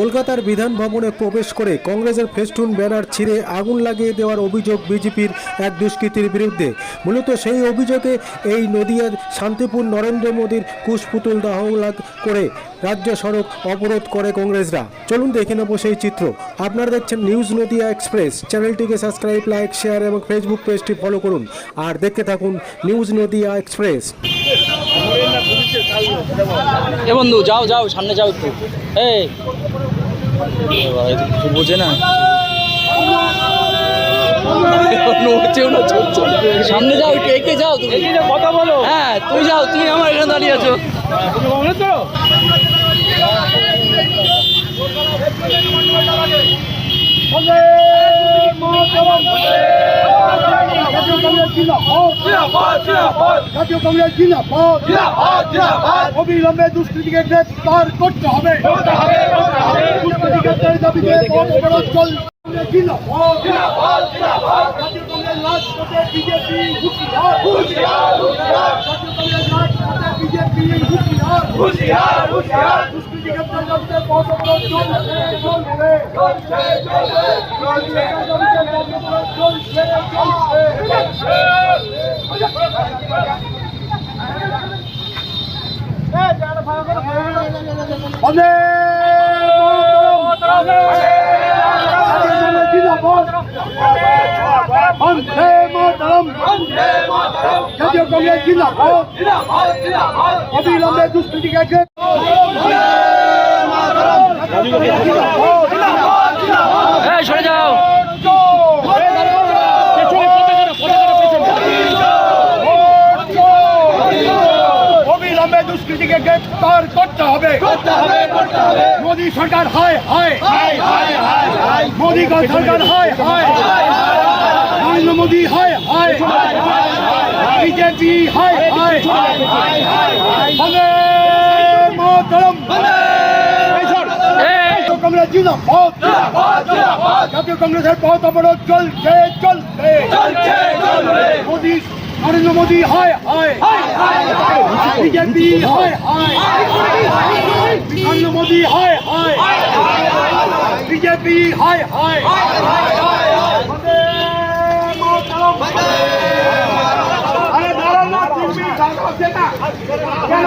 কলকাতার বিধান ভবনে প্রবেশ করে কংগ্রেসের ফেস্টুন ব্যানার ছিঁড়ে আগুন লাগিয়ে দেওয়ার অভিযোগ বিজেপির এক দুষ্কৃতীর বিরুদ্ধে। মূলত সেই অভিযোগে এই নদিয়ার শান্তিপুর নরেন্দ্র মোদীর কুশপুতুল দাহ করে রাজ্য সড়ক অবরোধ করে কংগ্রেসরা। চলুন দেখে নেব সেই চিত্র। আপনারা দেখছেন নিউজ নদিয়া এক্সপ্রেস। চ্যানেলটিকে সাবস্ক্রাইব, লাইক, শেয়ার এবং ফেসবুক পেজটি ফলো করুন। আর দেখতে থাকুন নিউজ নদিয়া এক্সপ্রেস। এ বন্ধু, যাও যাও, সামনে যাও একটু। এই। কিছু বোঝে না। সামনে যাও একটু এগিয়ে যাও তুমি? কথা বলো। হ্যাঁ তুমি যাও তুমি আমার এখানে দাঁড়িয়ে আছো। তো? জাতীয় কংগ্রেস অবিলম্বে দুষ্কৃতিকে গ্রেফতার করতে হবে। দুষ্কৃতিকে দাবিতে চল বিজেপি বন্দে বন্দে মাতরম। জাতীয় কংগ্রেস জিন্দাবাদ। অবিলম্বে দুষ্কৃতিকে সরে যাও। অবিলম্বে দুষ্কৃতিকে গ্রেফতার করতে হবে। মোদী সরকার হায় হায়। মোদী সরকার হায় হায়। মোদী হায় হায় বিজেপি হায় হায় বন্দে মাতরম কংগ্রেস জিন্দাবাদ জাতীয় কংগ্রেসের পথ অবরোধ চলছে চলছে মোদী নরেন্দ্র মোদী হায় হায় বিজেপি হায় হায় নরেন্দ্র মোদী হায় হায় বিজেপি হায় হায় বন্দে মাতরম। আরে দাঁড়ান না, তিন মিনিট সময় হচ্ছে না। কেন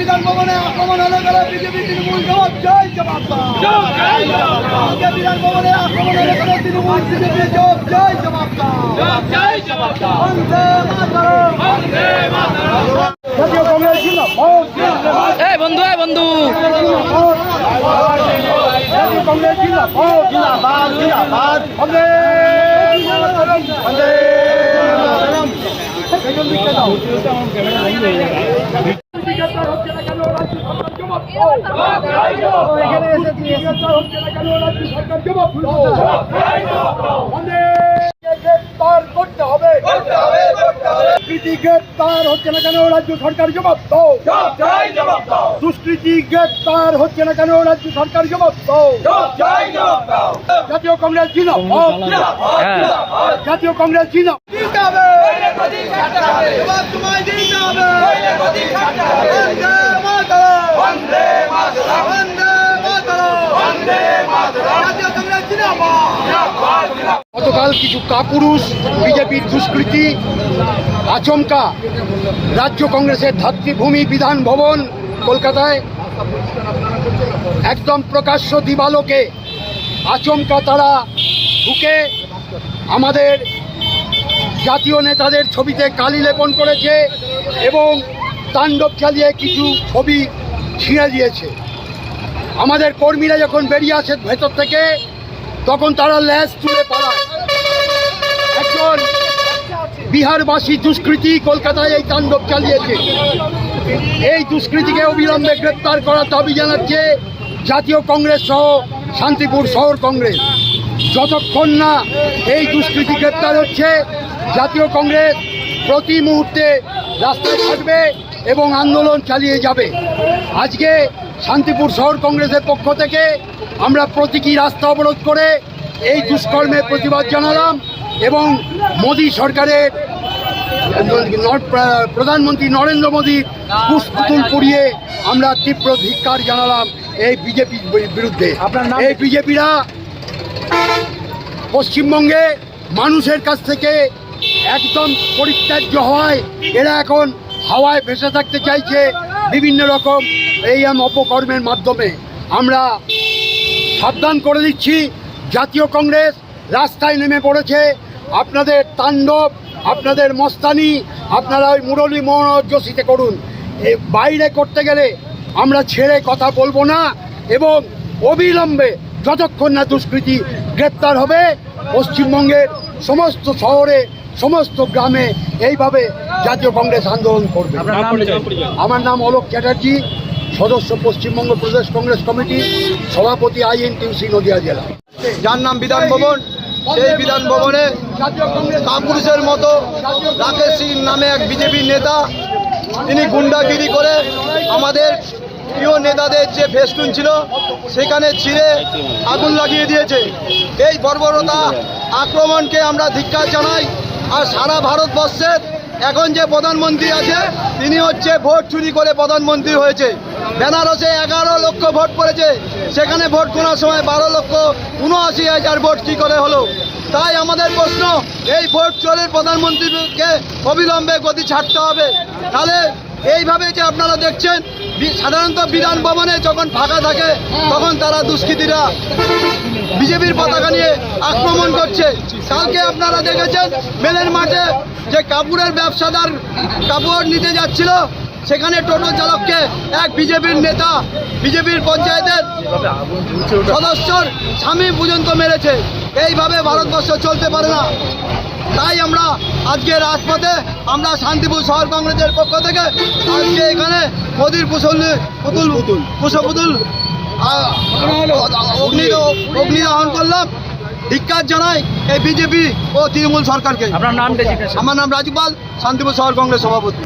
বিধান ভবনে আক্রমণ হলে গেলে বিজেপি তৃণমূল জবাব জয় জবাব। আজকে বিধান ভবনে আক্রমণ হলে গেলে তৃণমূল বিজেপি জবাব জয় জবাব বন্ধু বন্ধু। কংগ্রেস জিন্দাবাদ। বন্দে মাতরম। বন্দে দাও। বন্দে গ্রেফতার করতে হবে দুষ্কৃতি গ্রেফতার হচ্ছে না কেন রাজ্য সরকার জবাব দাও দুষ্কৃতি গ্রেফতার হচ্ছে না কেন রাজ্য সরকার জবাব দাও জাতীয় কংগ্রেস জিন্দাবাদ। হ্যাঁ। জাতীয় কংগ্রেস জিন্দাবাদ। গতকাল কিছু কাপুরুষ, বিজেপির দুষ্কৃতি, আচমকা রাজ্য কংগ্রেসের ধাত্রীভূমি বিধান ভবন কলকাতায় একদম প্রকাশ্য দিবালোকে আচমকা তারা ঢুকে আমাদের জাতীয় নেতাদের ছবিতে কালি লেপন করেছে এবং তাণ্ডব চালিয়ে কিছু ছবি ছিঁড়ে দিয়েছে। আমাদের কর্মীরা যখন বেরিয়ে আসে ভেতর থেকে, তখন তারা ল্যাস তুলে পালায়। একজন বিহারবাসী দুষ্কৃতী কলকাতায় এই তাণ্ডব চালিয়েছে। এই দুষ্কৃতীকে অবিলম্বে গ্রেপ্তার করার দাবি জানাচ্ছে জাতীয় কংগ্রেস সহ শান্তিপুর শহর কংগ্রেস। যতক্ষণ না এই দুষ্কৃতি গ্রেপ্তার হচ্ছে জাতীয় কংগ্রেস প্রতি মুহূর্তে রাস্তায় থাকবে এবং আন্দোলন চালিয়ে যাবে। আজকে শান্তিপুর শহর কংগ্রেসের পক্ষ থেকে আমরা প্রতীকী রাস্তা অবরোধ করে এই দুষ্কর্মের প্রতিবাদ জানালাম এবং মোদী সরকারের প্রধানমন্ত্রী নরেন্দ্র মোদীর পুষ্পুতুল পুড়িয়ে আমরা তীব্র ধিক্কার জানালাম এই বিজেপির বিরুদ্ধে। আপনার এই বিজেপিরা পশ্চিমবঙ্গে মানুষের কাছ থেকে একদম পরিত্যাজ্য হওয়ায় এরা এখন হাওয়ায় ভেসে থাকতে চাইছে বিভিন্ন রকম এই অপকর্মের মাধ্যমে। আমরা সাবধান করে দিচ্ছি। জাতীয় কংগ্রেস রাস্তায় নেমে পড়েছে। আপনাদের তাণ্ডব, আপনাদের মস্তানি, আপনারা ওই মুরলী মোহন যোশীতে করুন। বাইরে করতে গেলে আমরা ছেড়ে কথা বলব না এবং অবিলম্বে যতক্ষণ না দুষ্কৃতি গ্রেপ্তার হবে পশ্চিমবঙ্গের সমস্ত শহরে সমস্ত গ্রামে এইভাবে জাতীয় কংগ্রেস আন্দোলন করবে। আমার নাম অলোক চ্যাটার্জি সদস্য পশ্চিমবঙ্গ প্রদেশ কংগ্রেস কমিটি সভাপতি আইএনটিউসি নদিয়া জেলা। যার নাম বিধান ভবন সেই বিধান ভবনে কাপুরুষের মতো রাকেশ সিং নামে এক বিজেপির নেতা তিনি গুন্ডাগিরি করে আমাদের প্রিয় নেতাদের যে ফেস্টুন ছিল, সেখানে ছিঁড়ে আগুন লাগিয়ে দিয়েছে। এই বর্বরতা আক্রমণকে আমরা ধিক্কার জানাই। আর সারা ভারতবর্ষের এখন যে প্রধানমন্ত্রী আছে, তিনি হচ্ছে ভোট চুরি করে প্রধানমন্ত্রী হয়েছে। বেনারসে এগারো লক্ষ ভোট পড়েছে। সেখানে ভোট গোনার সময় বারো লক্ষ উনআশি হাজার ভোট কী করে হলো? তাই আমাদের প্রশ্ন, এই ভোট চোরের প্রধানমন্ত্রীকে অবিলম্বে গতি ছাড়তে হবে। তাহলে এইভাবে যে আপনারা দেখছেন সাধারণত বিধান ভবনে যখন ফাঁকা থাকে, তখন তারা দুষ্কৃতীরা বিজেপির পতাকা নিয়ে আক্রমণ করছে। কালকে আপনারা দেখেছেন, মেলের মাঠে যে কাপড়ের ব্যবসাদার কাপড় নিতে যাচ্ছিল, সেখানে টোটো চালককে এক বিজেপির নেতা, বিজেপির পঞ্চায়েতের সদস্যর স্বামী পর্যন্ত মেরেছে। এইভাবে ভারতবর্ষ চলতে পারে না। তাই আমরা আজকে রাজপথে আমরা শান্তিপুর শহর কংগ্রেসের পক্ষ থেকে আজকে এখানে মোদির পুতুল পুতুল পুতুল পুষপুতুল অগ্নি অগ্নি দহন করলাম। ধিক্কার জানাই এই বিজেপি ও তৃণমূল সরকারকে। আমার নাম রাজপাল শান্তিপুর শহর কংগ্রেস সভাপতি।